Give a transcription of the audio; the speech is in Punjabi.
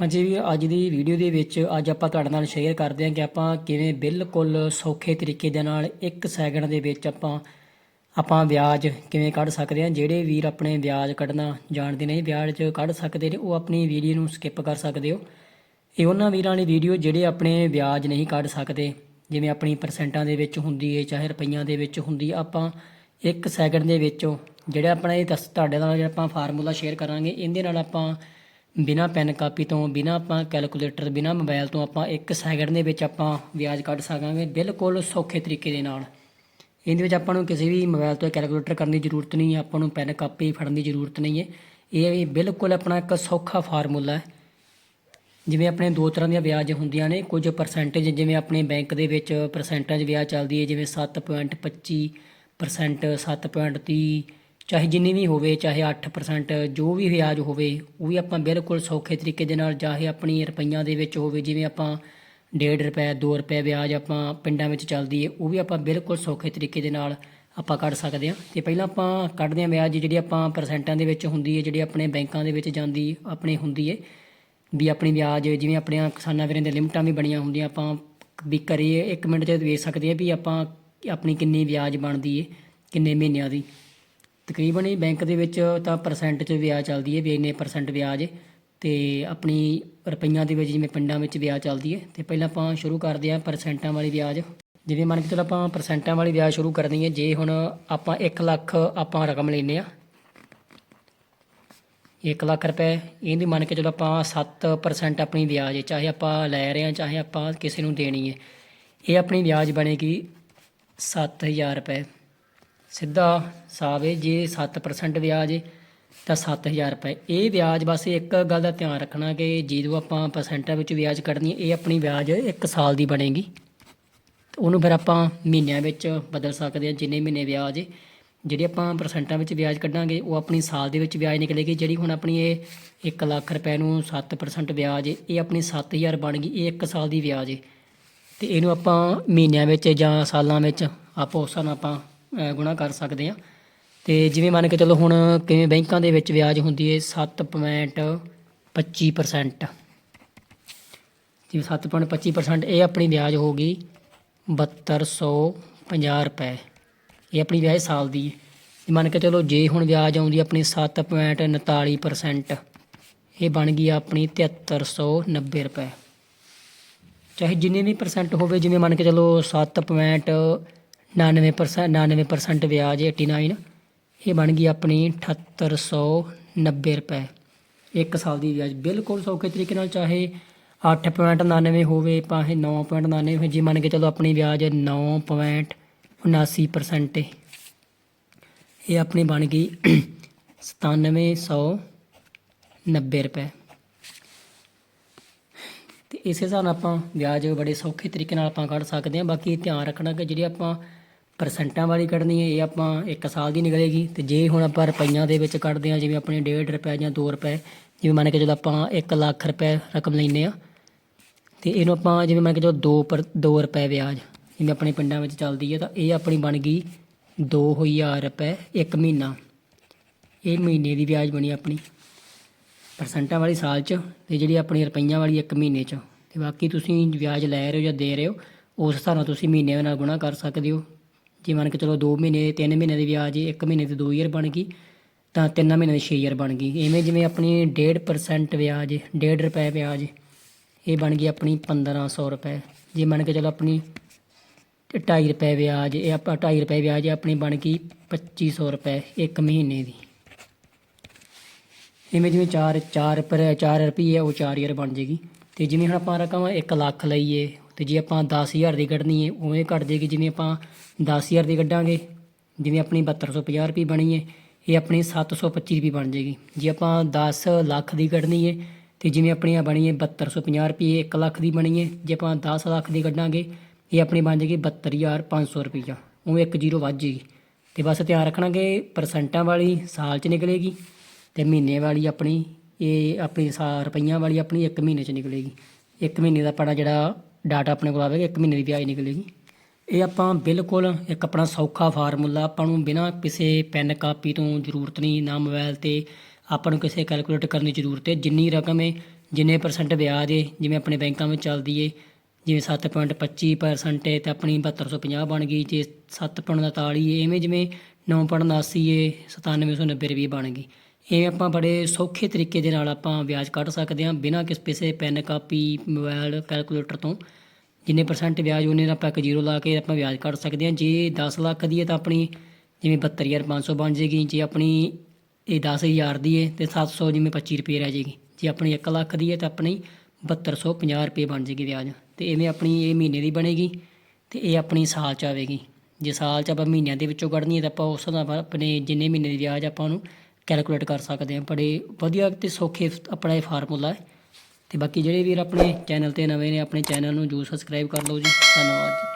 ਹਾਂਜੀ ਵੀ ਅੱਜ ਦੀ ਵੀਡੀਓ ਦੇ ਵਿੱਚ ਅੱਜ ਆਪਾਂ ਤੁਹਾਡੇ ਨਾਲ ਸ਼ੇਅਰ ਕਰਦੇ ਹਾਂ ਕਿ ਆਪਾਂ ਕਿਵੇਂ ਬਿਲਕੁਲ ਸੌਖੇ ਤਰੀਕੇ ਦੇ ਨਾਲ 1 ਸੈਕਿੰਡ ਦੇ ਵਿੱਚ ਆਪਾਂ ਆਪਾਂ ਵਿਆਜ ਕਿਵੇਂ ਕੱਢ ਸਕਦੇ ਹਾਂ। ਜਿਹੜੇ ਵੀਰ ਆਪਣੇ ਵਿਆਜ ਕੱਢਣਾ ਜਾਣਦੇ ਨਹੀਂ ਵਿਆਜ ਕੱਢ ਸਕਦੇ ਨੇ, ਉਹ ਆਪਣੀ ਵੀਡੀਓ ਨੂੰ ਸਕਿਪ ਕਰ ਸਕਦੇ ਹੋ। ਇਹ ਉਹਨਾਂ ਵੀਰਾਂ ਲਈ ਵੀਡੀਓ ਜਿਹੜੇ ਆਪਣੇ ਵਿਆਜ ਨਹੀਂ ਕੱਢ ਸਕਦੇ, ਜਿਵੇਂ ਆਪਣੀ ਪਰਸੈਂਟਾਂ ਦੇ ਵਿੱਚ ਹੁੰਦੀ ਹੈ ਚਾਹੇ ਰੁਪਈਆਂ ਦੇ ਵਿੱਚ ਹੁੰਦੀ ਆਪਾਂ 1 ਸੈਕਿੰਡ ਦੇ ਵਿੱਚੋਂ ਜਿਹੜਾ ਆਪਣਾ ਇਹ ਦੱਸ, ਤੁਹਾਡੇ ਨਾਲ ਜਿਹੜਾ ਆਪਾਂ ਫਾਰਮੂਲਾ ਸ਼ੇਅਰ ਕਰਾਂਗੇ, ਇਹਦੇ ਨਾਲ ਆਪਾਂ ਬਿਨਾ ਪੈਨ ਕਾਪੀ ਤੋਂ, ਬਿਨਾ ਆਪਾਂ ਕੈਲਕੂਲੇਟਰ, ਬਿਨਾ ਮੋਬਾਈਲ ਤੋਂ ਆਪਾਂ 1 ਸੈਕਿੰਡ ਦੇ ਵਿੱਚ ਆਪਾਂ ਵਿਆਜ ਕੱਢ ਸਕਾਂਗੇ ਬਿਲਕੁਲ ਸੌਖੇ ਤਰੀਕੇ ਦੇ ਨਾਲ। ਇਹਦੇ ਵਿੱਚ ਆਪਾਂ ਨੂੰ ਕਿਸੇ ਵੀ ਮੋਬਾਈਲ ਤੋਂ ਕੈਲਕੂਲੇਟਰ ਕਰਨ ਦੀ ਜ਼ਰੂਰਤ ਨਹੀਂ ਹੈ, ਆਪਾਂ ਨੂੰ ਪੈਨ ਕਾਪੀ ਫੜਨ ਦੀ ਜ਼ਰੂਰਤ ਨਹੀਂ ਹੈ। ਇਹ ਵੀ ਬਿਲਕੁਲ ਆਪਣਾ ਇੱਕ ਸੌਖਾ ਫਾਰਮੂਲਾ ਹੈ। ਜਿਵੇਂ ਆਪਣੇ ਦੋ ਤਰ੍ਹਾਂ ਦੀਆਂ ਵਿਆਜ ਹੁੰਦੀਆਂ ਨੇ, ਕੁਝ ਪਰਸੈਂਟੇਜ ਜਿਵੇਂ ਆਪਣੇ ਬੈਂਕ ਦੇ ਵਿੱਚ ਪਰਸੈਂਟਾਂ ਵਿਆਜ ਚੱਲਦੀ ਹੈ, ਜਿਵੇਂ 7.25% 7.30 ਚਾਹੇ ਜਿੰਨੀ ਵੀ ਹੋਵੇ, ਚਾਹੇ 8% ਜੋ ਵੀ ਵਿਆਜ ਹੋਵੇ, ਉਹ ਵੀ ਆਪਾਂ ਬਿਲਕੁਲ ਸੌਖੇ ਤਰੀਕੇ ਦੇ ਨਾਲ ਚਾਹੇ ਆਪਣੀ ਰੁਪਈਆਂ ਦੇ ਵਿੱਚ ਹੋਵੇ, ਜਿਵੇਂ ਆਪਾਂ 1.5 ਰੁਪਏ 2 ਰੁਪਏ ਵਿਆਜ ਆਪਾਂ ਪਿੰਡਾਂ ਵਿੱਚ ਚੱਲਦੀ ਹੈ ਉਹ ਵੀ ਆਪਾਂ ਬਿਲਕੁਲ ਸੌਖੇ ਤਰੀਕੇ ਦੇ ਨਾਲ ਆਪਾਂ ਕੱਢ ਸਕਦੇ ਹਾਂ। ਤੇ ਪਹਿਲਾਂ ਆਪਾਂ ਕੱਢਦੇ ਹਾਂ ਵਿਆਜ, ਜਿਹੜੀ ਆਪਾਂ ਪਰਸੈਂਟਾਂ ਦੇ ਵਿੱਚ ਹੁੰਦੀ ਹੈ, ਜਿਹੜੀ ਆਪਣੇ ਬੈਂਕਾਂ ਦੇ ਵਿੱਚ ਜਾਂਦੀ, ਆਪਣੇ ਹੁੰਦੀ ਹੈ। ਵੀ ਆਪਣੀ ਵਿਆਜ, ਜਿਵੇਂ ਆਪਣੀਆਂ ਕਿਸਾਨਾਂ ਵੀਰਾਂ ਦੇ ਲਿਮਟਾਂ ਵੀ ਬਣੀਆਂ ਹੁੰਦੀਆਂ, ਆਪਾਂ ਵੀ ਕਰੀਏ 1 ਮਿੰਟ 'ਚ ਵੇਖ ਸਕਦੇ ਹਾਂ ਵੀ ਆਪਾਂ ਆਪਣੀ ਕਿੰਨੀ ਵਿਆਜ ਬਣਦੀ ਹੈ, ਕਿੰਨੇ ਮਹੀਨਿਆਂ ਦੀ। ਤਕਰੀਬਨ ਇਹ ਬੈਂਕ ਦੇ ਵਿੱਚ ਤਾਂ ਪਰਸੈਂਟ 'ਚ ਵਿਆਜ ਚੱਲਦੀ ਹੈ ਵੀ ਇੰਨੇ ਪਰਸੈਂਟ ਵਿਆਜ ਹੈ ਤੇ ਆਪਣੀ ਰੁਪਈਆਂ ਦੇ ਵਿੱਚ ਜਿਵੇਂ ਪਿੰਡਾਂ ਵਿੱਚ ਵਿਆਜ ਚੱਲਦੀ ਹੈ ਤੇ ਪਹਿਲਾਂ ਆਪਾਂ ਸ਼ੁਰੂ ਕਰਦੇ ਹਾਂ ਪਰਸੈਂਟਾਂ ਵਾਲੀ ਵਿਆਜ। ਜਿਵੇਂ ਮੰਨ ਕੇ ਚਲੋ ਆਪਾਂ ਪਰਸੈਂਟਾਂ ਵਾਲੀ ਵਿਆਜ ਸ਼ੁਰੂ ਕਰਨੀ ਹੈ, ਜੇ ਹੁਣ ਆਪਾਂ 1 ਲੱਖ ਆਪਾਂ ਰਕਮ ਲੈਨੇ ਆ 1 ਲੱਖ ਰੁਪਏ, ਇਹਦੀ ਮੰਨ ਕੇ ਚਲੋ ਆਪਾਂ 7% ਆਪਣੀ ਵਿਆਜ ਹੈ, ਚਾਹੇ ਆਪਾਂ ਲੈ ਰਹੇ ਹਾਂ, ਚਾਹੇ ਆਪਾਂ ਕਿਸੇ ਨੂੰ ਦੇਣੀ ਹੈ, ਇਹ ਆਪਣੀ ਵਿਆਜ ਬਣੇਗੀ 7000 ਰੁਪਏ। ਸਿੱਧਾ ਹਿਸਾਬ ਜੇ 7% ਵਿਆਜ ਏ, ਤਾਂ 7000 ਰੁਪਏ। ਇਹ ਵਿਆਜ ਬਸ ਇੱਕ ਗੱਲ ਦਾ ਧਿਆਨ ਰੱਖਣਾ ਕਿ ਜਦੋਂ ਆਪਾਂ ਪਰਸੈਂਟਾਂ ਵਿੱਚ ਵਿਆਜ ਕੱਢਣੀ ਇਹ ਆਪਣੀ ਵਿਆਜ 1 ਸਾਲ ਦੀ ਬਣੇਗੀ। ਤੇ ਉਹਨੂੰ ਫਿਰ ਆਪਾਂ ਮਹੀਨਿਆਂ ਵਿੱਚ ਬਦਲ ਸਕਦੇ ਹਾਂ, ਜਿੰਨੇ ਮਹੀਨੇ ਵਿਆਜ ਹੈ ਜਿਹੜੀ ਆਪਾਂ ਪਰਸੈਂਟਾਂ ਵਿੱਚ ਵਿਆਜ ਕੱਢਾਂਗੇ, ਉਹ ਆਪਣੀ ਸਾਲ ਦੇ ਵਿੱਚ ਵਿਆਜ ਨਿਕਲੇਗੀ। ਜਿਹੜੀ ਹੁਣ ਆਪਣੀ ਇਹ 1 ਲੱਖ ਰੁਪਏ ਨੂੰ 7% ਵਿਆਜ ਏ, ਇਹ ਆਪਣੀ 7000 ਬਣ ਗਈ, ਇਹ 1 ਸਾਲ ਦੀ ਵਿਆਜ ਏ। ਤੇ ਇਹਨੂੰ ਆਪਾਂ ਮਹੀਨਿਆਂ ਵਿੱਚ ਜਾਂ ਸਾਲਾਂ ਵਿੱਚ ਆਪੋ ਉਸ ਨਾਲ ਆਪਾਂ ਗੁਣਾ ਕਰ ਸਕਦੇ ਹਾਂ। ਤੇ ਜਿਵੇਂ ਮੰਨ ਕੇ ਚਲੋ ਹੁਣ ਕਿਵੇਂ ਬੈਂਕਾਂ ਦੇ ਵਿੱਚ ਵਿਆਜ ਹੁੰਦੀ ਹੈ 7.25% ਜਿਵੇਂ 7.25% ਇਹ ਆਪਣੀ ਵਿਆਜ ਹੋ ਹੋਗੀ 7250 ਰੁਪਏ। ਇਹ ਆਪਣੀ ਵਿਆਜ ਸਾਲ ਦੀ ਹੈ ਤੇ ਮੰਨ ਕੇ ਚਲੋ ਜੇ ਹੁਣ ਵਿਆਜ ਆਉਂਦੀ ਆਪਣੀ 7.49% ਇਹ ਬਣ ਗਈ ਆਪਣੀ 7390 ਰੁਪਏ। ਚਾਹੇ ਜਿੰਨੇ ਵੀ ਪਰਸੈਂਟ ਹੋਵੇ, ਜਿਵੇਂ ਮੰਨ ਕੇ ਚਲੋ 7.99% 99% ਵਿਆਜ ਹੈ 89 ਇਹ ਬਣ ਗਈ ਆਪਣੀ 7890 ਰੁਪਏ। ਇੱਕ ਸਾਲ ਦੀ ਵਿਆਜ ਬਿਲਕੁਲ ਸੌਖੇ ਤਰੀਕੇ ਨਾਲ, ਚਾਹੇ 8.99 ਹੋਵੇ, ਭਾਵੇਂ 9.99 ਹੋਵੇ, ਜੇ ਮੰਨ ਕੇ ਚਲੋ ਆਪਣੀ ਵਿਆਜ 9.79% ਹੈ ਇਹ ਆਪਣੀ ਬਣ ਗਈ 9790 ਰੁਪਏ। ਤੇ ਇਸੇ ਹਿਸਾਬ ਨਾਲ ਆਪਾਂ ਵਿਆਜ ਬੜੇ ਸੌਖੇ ਤਰੀਕੇ ਨਾਲ ਆਪਾਂ ਕੱਢ ਸਕਦੇ ਹਾਂ। ਬਾਕੀ ਧਿਆਨ ਰੱਖਣਾ ਕਿ ਜਿਹੜੀ ਆਪਾਂ ਪਰਸੈਂਟਾਂ ਵਾਲੀ ਕੱਢਣੀ ਹੈ, ਇਹ ਆਪਾਂ 1 ਸਾਲ ਦੀ ਨਿਕਲੇਗੀ। ਤੇ ਜੇ ਹੁਣ ਆਪਾਂ ਰੁਪਈਆਂ ਦੇ ਵਿੱਚ ਕੱਢਦੇ ਹਾਂ, ਜਿਵੇਂ ਆਪਣੇ 1.5 ਰੁਪਏ ਜਾਂ 2 ਰੁਪਏ, ਜਿਵੇਂ ਮੰਨ ਕੇ ਜਦੋਂ ਆਪਾਂ 1 ਲੱਖ ਰੁਪਏ ਰਕਮ ਲੈਨੇ ਆ ਤੇ ਇਹਨੂੰ ਆਪਾਂ ਜਿਵੇਂ ਮੰਨ ਕੇ ਜਦੋਂ 2 ਪਰ 2 ਰੁਪਏ ਵਿਆਜ, ਜਿਵੇਂ ਆਪਣੇ ਪਿੰਡਾਂ ਵਿੱਚ ਚੱਲਦੀ ਹੈ, ਤਾਂ ਇਹ ਆਪਣੀ ਬਣ ਗਈ 2000 ਰੁਪਏ ਇੱਕ ਮਹੀਨਾ। ਇਹ ਮਹੀਨੇ ਦੀ ਵਿਆਜ ਬਣੀ ਆਪਣੀ ਪਰਸੈਂਟਾਂ ਵਾਲੀ ਸਾਲ 'ਚ, ਤੇ ਜਿਹੜੀ ਆਪਣੀ ਰੁਪਈਆਂ ਵਾਲੀ ਇੱਕ ਮਹੀਨੇ 'ਚ। ਤੇ ਬਾਕੀ ਤੁਸੀਂ ਵਿਆਜ ਲੈ ਰਹੇ ਹੋ ਜਾਂ ਦੇ ਰਹੇ ਹੋ, ਉਸ ਹਿਸਾਬ ਨਾਲ ਤੁਸੀਂ ਮਹੀਨੇ ਨਾਲ ਗੁਣਾ ਕਰ ਸਕਦੇ ਹੋ। ਜੇ ਮੰਨ ਕੇ ਚਲੋ 2 ਮਹੀਨੇ 3 ਮਹੀਨੇ ਦੇ ਵਿਆਜ ਇੱਕ ਮਹੀਨੇ ਤੇ 2000 ਬਣ ਗਈ, ਤਾਂ 3 ਮਹੀਨੇ ਦੀ 6000 ਬਣ ਗਈ। ਐਵੇਂ ਜਿਵੇਂ ਆਪਣੀ 1.5% ਵਿਆਜ 1.5 ਰੁਪਏ ਵਿਆਜ, ਇਹ ਬਣ ਗਈ ਆਪਣੀ 1500 ਰੁਪਏ। ਜੇ ਮੰਨ ਕੇ ਚਲੋ ਆਪਣੀ 2.5 ਰੁਪਏ ਵਿਆਜ, ਇਹ ਆਪਾਂ 2.5 ਰੁਪਏ ਵਿਆਜ ਆਪਣੀ ਬਣ ਗਈ 2500 ਰੁਪਏ ਇੱਕ ਮਹੀਨੇ ਦੀ। ਇਵੇਂ ਜਿਵੇਂ 4 4 ਪਰ 4 ਰੁਪਏ ਉਹ 4000 ਬਣ ਜੇਗੀ। ਤੇ ਜਿਵੇਂ ਹੁਣ ਆਪਾਂ ਰਕਮ 1 ਲੱਖ ਲਈਏ, ਤੇ ਜੇ ਆਪਾਂ 10000 ਦੀ ਕੱਢਣੀ ਹੈ ਉਵੇਂ ਕੱਢ ਜੇਗੀ। ਜਿਵੇਂ ਆਪਾਂ 10000 ਦੀ ਕੱਢਾਂਗੇ। ਜਿਵੇਂ ਆਪਣੀ 7250 ਰੁਪਏ ਬਣੀ ਹੈ ਇਹ ਆਪਣੀ 725 ਰੁਪਏ ਬਣ ਜੇਗੀ ਜੇ ਆਪਾਂ 10 ਲੱਖ ਦੀ ਕੱਢਣੀ ਹੈ ਤੇ ਜਿਵੇਂ ਆਪਣੀ ਆ ਬਣੀ ਹੈ 7250 ਰੁਪਏ 1 ਲੱਖ ਦੀ ਬਣੀ ਹੈ ਜੇ ਆਪਾਂ 10 ਲੱਖ ਦੀ ਕੱਢਾਂਗੇ, ਇਹ ਆਪਣੀ ਬਣ ਜੇਗੀ 72500 ਰੁਪਈਆ। ਉਹ ਇੱਕ ਜ਼ੀਰੋ ਵੱਧ ਜੇਗੀ ਤੇ ਬਸ ਧਿਆਨ ਰੱਖਣਾ ਕਿ ਪਰਸੈਂਟਾਂ ਵਾਲੀ ਸਾਲ 'ਚ ਨਿਕਲੇਗੀ, ਤੇ ਮਹੀਨੇ ਵਾਲੀ ਆਪਣੀ, ਇਹ ਆਪਣੀ ਸਾ, ਰੁਪਈਆਂ ਵਾਲੀ ਆਪਣੀ ਇੱਕ ਮਹੀਨੇ 'ਚ ਨਿਕਲੇਗੀ। ਇੱਕ ਮਹੀਨੇ ਦਾ ਆਪਣਾ ਜਿਹੜਾ ਡਾਟਾ ਆਪਣੇ ਕੋਲ ਆਵੇਗਾ, ਇੱਕ ਮਹੀਨੇ ਦੀ ਵਿਆਜ ਨਿਕਲੇਗੀ। ਇਹ ਆਪਾਂ ਬਿਲਕੁਲ ਇੱਕ ਆਪਣਾ ਸੌਖਾ ਫਾਰਮੂਲਾ, ਆਪਾਂ ਨੂੰ ਬਿਨਾਂ ਕਿਸੇ ਪੈਨ ਕਾਪੀ ਤੋਂ ਜ਼ਰੂਰਤ ਨਹੀਂ, ਨਾ ਮੋਬਾਈਲ ਤੇ ਆਪਾਂ ਨੂੰ ਕਿਸੇ ਕੈਲਕੂਲੇਟ ਕਰਨ ਦੀ ਜ਼ਰੂਰਤ ਹੈ। ਜਿੰਨੀ ਰਕਮ ਹੈ, ਜਿੰਨੇ ਪਰਸੈਂਟ ਵਿਆਜ ਏ ਜਿਵੇਂ ਆਪਣੇ ਬੈਂਕਾਂ ਵਿੱਚ ਚੱਲਦੀ ਏ ਜਿਵੇਂ 7.25% ਏ ਤੇ ਆਪਣੀ 7250 ਬਣ ਗਈ, ਜੇ 7.49 ਏ ਐਵੇਂ ਜਿਵੇਂ 9.79 ਏ 9790 ਰੁਪਏ ਬਣ ਗਈ। ਇਹ ਆਪਾਂ ਬੜੇ ਸੌਖੇ ਤਰੀਕੇ ਦੇ ਨਾਲ ਆਪਾਂ ਵਿਆਜ ਕੱਢ ਸਕਦੇ ਹਾਂ ਬਿਨਾਂ ਕਿਸੇ ਪੈਨ ਕਾਪੀ ਮੋਬਾਈਲ ਕੈਲਕੂਲੇਟਰ ਤੋਂ। ਜਿੰਨੇ ਪਰਸੈਂਟ ਵਿਆਜ ਉਹਨੇ ਦਾ ਆਪਾਂ ਇੱਕ ਜ਼ੀਰੋ ਲਾ ਕੇ ਆਪਾਂ ਵਿਆਜ ਕੱਢ ਸਕਦੇ ਹਾਂ। ਜੇ 10 ਲੱਖ ਦੀ ਹੈ ਤਾਂ ਆਪਣੀ ਜਿਵੇਂ 72500 ਬਣ ਜੇਗੀ। ਜੇ ਆਪਣੀ ਇਹ 10000 ਦੀ ਹੈ ਤੇ 700 ਜਿਵੇਂ 25 ਰੁਪਏ ਰਹਿ ਜੇਗੀ। ਜੇ ਆਪਣੀ 1 ਲੱਖ ਦੀ ਹੈ ਤਾਂ ਆਪਣੀ 7250 ਰੁਪਏ ਬਣ ਜੇਗੀ ਵਿਆਜ। ਤੇ ਐਵੇਂ ਆਪਣੀ ਇਹ ਮਹੀਨੇ ਦੀ ਬਣੇਗੀ ਤੇ ਇਹ ਆਪਣੀ ਸਾਲ ਚ ਆਵੇਗੀ। ਜੇ ਸਾਲ ਚ ਆਪਾਂ ਮਹੀਨਿਆਂ ਦੇ ਵਿੱਚੋਂ ਕੱਢਣੀ ਹੈ ਤਾਂ ਆਪਾਂ ਉਸ ਦਾ ਆਪਣੇ ਜਿੰਨੇ ਮਹੀਨੇ ਦੀ ਵਿਆਜ ਆਪਾਂ ਉਹਨੂੰ ਕੈਲਕੂਲੇਟ ਕਰ ਸਕਦੇ ਹਾਂ। ਬੜੇ ਵਧੀਆ ਤੇ ਸੌਖੇ ਆਪਣਾ ਇਹ ਫਾਰਮੂਲਾ ਹੈ। ਤੇ ਬਾਕੀ ਜਿਹੜੇ ਵੀਰ ਆਪਣੇ ਚੈਨਲ ਤੇ ਨਵੇਂ ਨੇ, ਆਪਣੇ ਚੈਨਲ ਨੂੰ ਜਰੂਰ ਸਬਸਕ੍ਰਾਈਬ ਕਰ ਲਓ ਜੀ। ਧੰਨਵਾਦ ਜੀ।